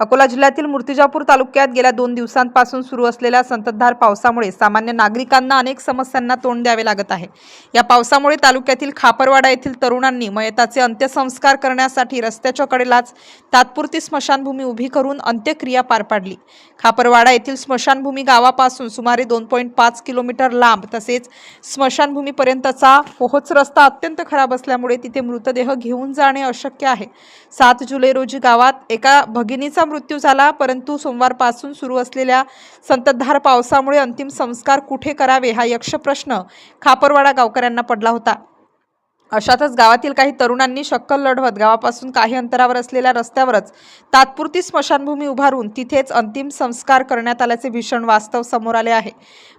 Akola जिल्ह्यातील मूर्तिजापूर तालुक्यात गेल्या दोन दिवसांपासून सुरू असलेल्या संततधार पावसामुळे सामान्य नागरिकांना अनेक समस्यांना तोंड द्यावे लागत आहे. या पावसामुळे तालुक्यातील खापरवाडा येथील तरुणांनी मयताचे अंत्यसंस्कार करण्यासाठी रस्त्याच्या कडेलाच तात्पुरती स्मशानभूमी उभी करून अंत्यक्रिया पार पाडली. खापरवाडा येथील स्मशानभूमी गावापासून सुमारे दोन पॉईंट पाच किलोमीटर लांब तसेच स्मशानभूमीपर्यंतचा पोहोच रस्ता अत्यंत खराब असल्यामुळे तिथे मृतदेह घेऊन जाणे अशक्य आहे. सात जुलै रोजी गावात एका भगिनीचा मृत्यू झाला परंतु सोमवारपासून सुरू असलेल्या संततधार पावसामुळे अंतिम संस्कार कुठे करावे हा यक्षप्रश्न खापरवाडा गावकऱ्यांना पडला होता. अशातच गावातील काही तरुणांनी शक्कल लढवत गावापासून काही अंतरावर असलेल्या रस्त्यावरच तात्पुरती स्मशानभूमी उभारून तिथेच अंतिम संस्कार करण्यात आल्याचे भीषण वास्तव समोर आले आहे.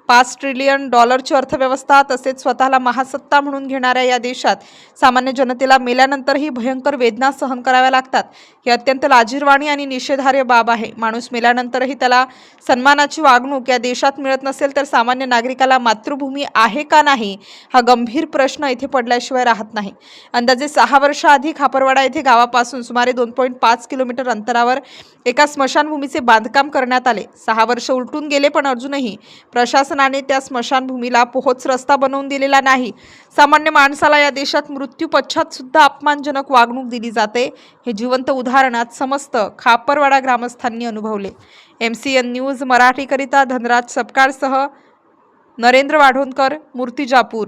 पाच ट्रिलियन डॉलरची अर्थव्यवस्था तसेच स्वतःला महासत्ता म्हणून घेणाऱ्या या देशात सामान्य जनतेला मेल्यानंतरही भयंकर वेदना सहन कराव्या लागतात. ही अत्यंत लाजीरवाणी आणि निषेधार्ह बाब आहे. माणूस मेल्यानंतरही त्याला सन्मानाची वागणूक या देशात मिळत नसेल तर सामान्य नागरिकाला मातृभूमी आहे का नाही हा गंभीर प्रश्न इथे पडल्याशिवाय राहत नाही. अंदाजे सहा वर्षाआधी खापरवाडा येथे गावापासून सुमारे दोन पॉईंट पाच किलोमीटर अंतरावर एका स्मशानभूमीचे बांधकाम करण्यात आले. सहा वर्ष उलटून गेले पण अजूनही प्रशासन प्रशासनाने त्या स्मशानभूमीला पोहोच रस्ता बनवून दिलेला नाही. सामान्य माणसाला या देशात मृत्यू पश्चात सुद्धा अपमानजनक वागणूक दिली जाते. हे जिवंत उदाहरणात समस्त खापरवाडा ग्रामस्थांनी अनुभवले. एम सी एन न्यूज मराठीकरिता धनराज सपकाळसह नरेंद्र वाढोणकर मूर्तिजापूर.